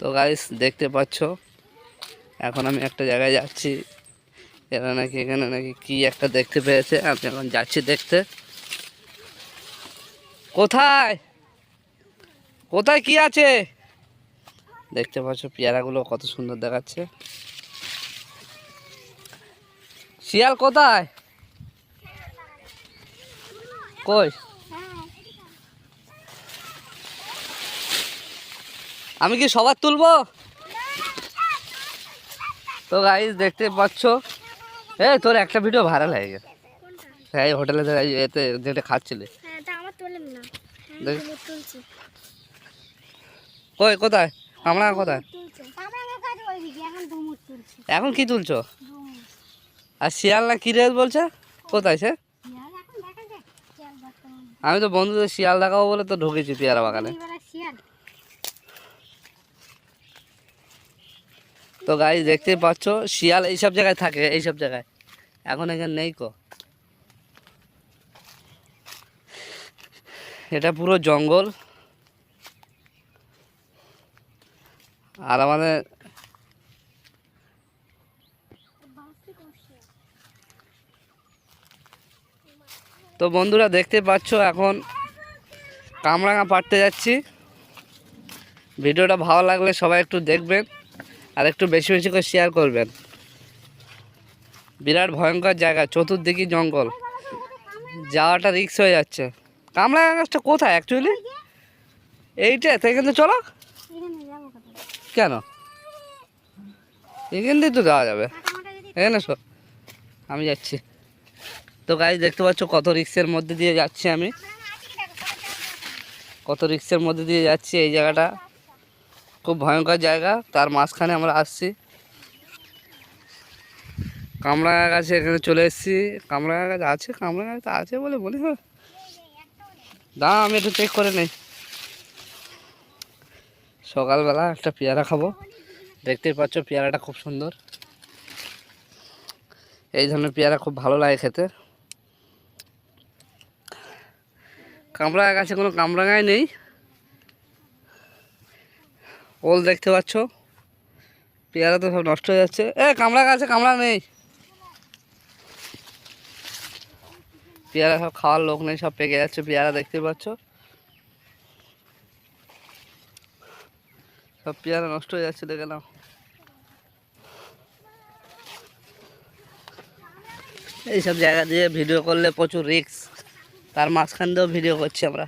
তো গাইস দেখতে পাচ্ছ? এখন আমি একটা জায়গায় যাচ্ছি। এরা নাকি এখানে নাকি কি একটা দেখতে পেয়েছে? আমি এখন যাচ্ছি দেখতে। কোথায়? কোথায় কি আছে? দেখতে পাচ্ছ পেয়ারাগুলো কত সুন্দর দেখাচ্ছে। শিয়াল কোথায়? কই? আমি কি সবার তুলবো? তো গাইজ দেখতে পাচ্ছ? এ তোর একটা ভিডিও ভাইরাল হয়ে গেছে। হ্যাঁ হোটেলে এতে যেটা খাচ্ছিলে। হ্যাঁ তুলছি। কই কোথায়? আমরা কোথায়? এখন কি তুলছো? আর শিয়াল না কি রেস বলছে? কোথায় সে? আমি তো বন্ধুদের শিয়াল দেখাবো বলে তো ঢুকেছি পেয়ারা বাগানে এবারে শিয়াল তো গাই দেখতেই পাচ্ছ, শিয়াল এইসব জায়গায় থাকে, এইসব জায়গায়। এখন এখানে নেই কো। এটা পুরো জঙ্গল। আর আমাদের তো বন্ধুরা দেখতে পাচ্ছ এখন কামরাঙা পাড়তে যাচ্ছি। ভিডিওটা ভালো লাগলে সবাই একটু দেখবেন। আর একটু বেশি বেশি করে শেয়ার করবেন। বিরাট ভয়ঙ্কর জায়গা চতুর্দিকে জঙ্গল। যাওয়াটা রিক্স হয়ে যাচ্ছে। কামলা গাছটা কোথায় অ্যাকচুয়ালি এইটা, তো এখান থেকে চলো। কেন? এখান দিয়ে তো যাওয়া যাবে। এখানে শো আমি যাচ্ছি। তো গাড়ি দেখতে পাচ্ছ কত রিক্সের মধ্যে দিয়ে যাচ্ছি আমি। কত রিক্সের মধ্যে দিয়ে যাচ্ছি এই জায়গাটা। খুব ভয়ঙ্কর জায়গা, তার মাঝখানে আমরা আসছি। কামরাঙা গাছে এখানে চলে এসেছি। কামরাঙা গাছ আছে, কামরাঙা গাছ আছে বলে মনে হয়। দাঁড়া আমি একটু চেক করে নেই। সকালবেলা একটা পেয়ারা খাব। দেখতেই পাচ্ছ পেয়ারাটা খুব সুন্দর। এই ধরনের পেয়ারা খুব ভালো লাগে খেতে। কামরাঙা গাছে কোনো কামরাঙাই নেই। ওল দেখতে পাচ্ছ। পেয়ারা তো সব নষ্ট হয়ে যাচ্ছে। এ কামড়া গাছে কামড়া নেই। পেয়ারা সব খাওয়ার লোক নেই, সব পেকে যাচ্ছে, পেয়ারা দেখতে পাচ্ছ। সব পেয়ারা নষ্ট হয়ে যাচ্ছে, দেখে নাও। এইসব জায়গা দিয়ে ভিডিও করলে প্রচুর রিস্ক তার মাঝখান দিয়েও ভিডিও করছি আমরা।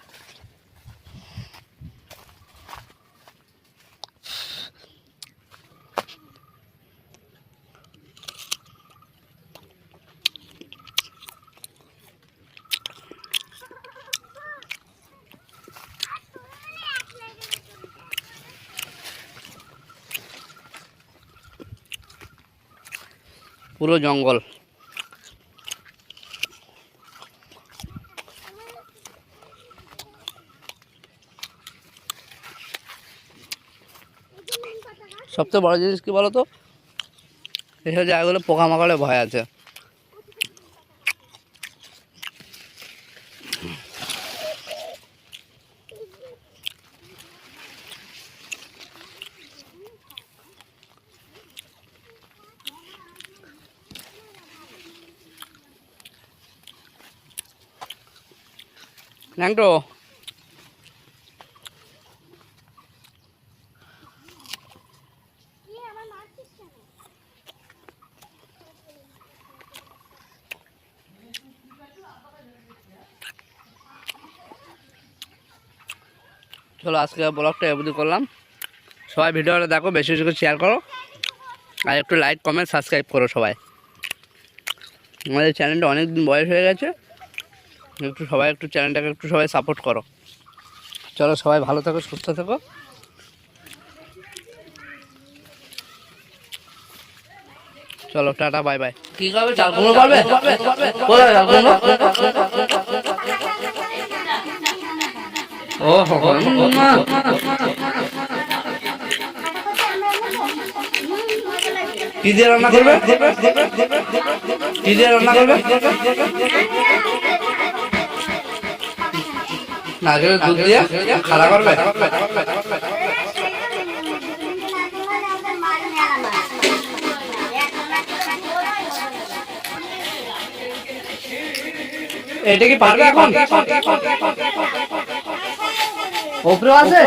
পুরো জঙ্গল। সবচেয়ে বড় জিনিস কি বলো তো এসব জায়গাগুলো পোকামাকড়ে ভয় আছে। ন্যাংটো চলো আজকে ব্লগটা এবধি করলাম। সবাই ভিডিওটা দেখো, বেশি বেশি করে শেয়ার করো। আর একটু লাইক কমেন্ট সাবস্ক্রাইব করো সবাই। আমাদের চ্যানেলটা অনেক দিন বয়স হয়ে গেছে। একটু সবাই একটু চ্যানেলটাকে একটু সবাই সাপোর্ট করো। চলো সবাই ভালো থাকো সুস্থ থাকো। চলো টাটা বাই বাই কি করবে? চাল কুমড়ো পারবে কোথায় চাল কুমড়ো। ও কি দিয়ে রান্না করবে? কি দিয়ে রান্না করবে? নারকেলের দুধ দিয়ে খাড়া করবে। এটা কি পারবে এখন? ওপরে আছে।